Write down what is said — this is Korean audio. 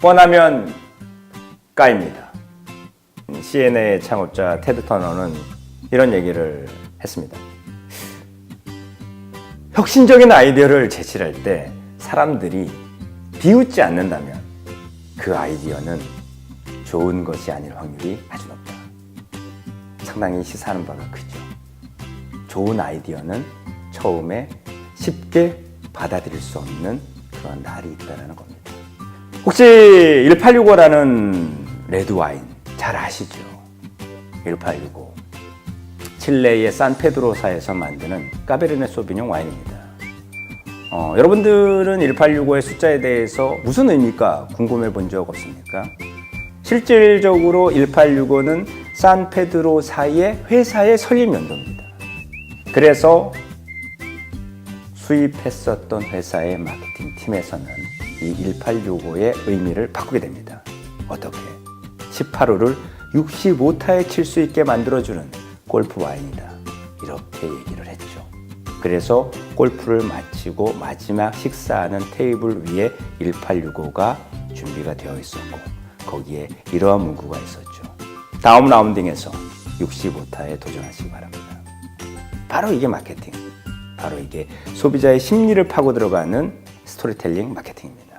뻔하면 까입니다. CNA의 창업자 테드 터너는 이런 얘기를 했습니다. 혁신적인 아이디어를 제시할 때 사람들이 비웃지 않는다면 그 아이디어는 좋은 것이 아닐 확률이 아주 높다. 상당히 시사하는 바가 크죠. 좋은 아이디어는 처음에 쉽게 받아들일 수 없는 그런 날이 있다는 겁니다. 혹시 1865라는 레드 와인 잘 아시죠? 1865. 칠레의 산페드로사에서 만드는 까베르네 소비뇽 와인입니다. 어, 여러분들은 1865의 숫자에 대해서 무슨 의미일까 궁금해 본 적 없습니까? 실질적으로 1865는 산페드로사의 회사의 설립 연도입니다. 그래서 수입했었던 회사의 마케팅 팀에서는 이 1865의 의미를 바꾸게 됩니다. 어떻게? 18호를 65타에 칠 수 있게 만들어주는 골프 와인이다. 이렇게 얘기를 했죠. 그래서 골프를 마치고 마지막 식사하는 테이블 위에 1865가 준비가 되어 있었고 거기에 이러한 문구가 있었죠. 다음 라운딩에서 65타에 도전하시기 바랍니다. 바로 이게 마케팅. 바로 이게 소비자의 심리를 파고 들어가는 스토리텔링 마케팅입니다.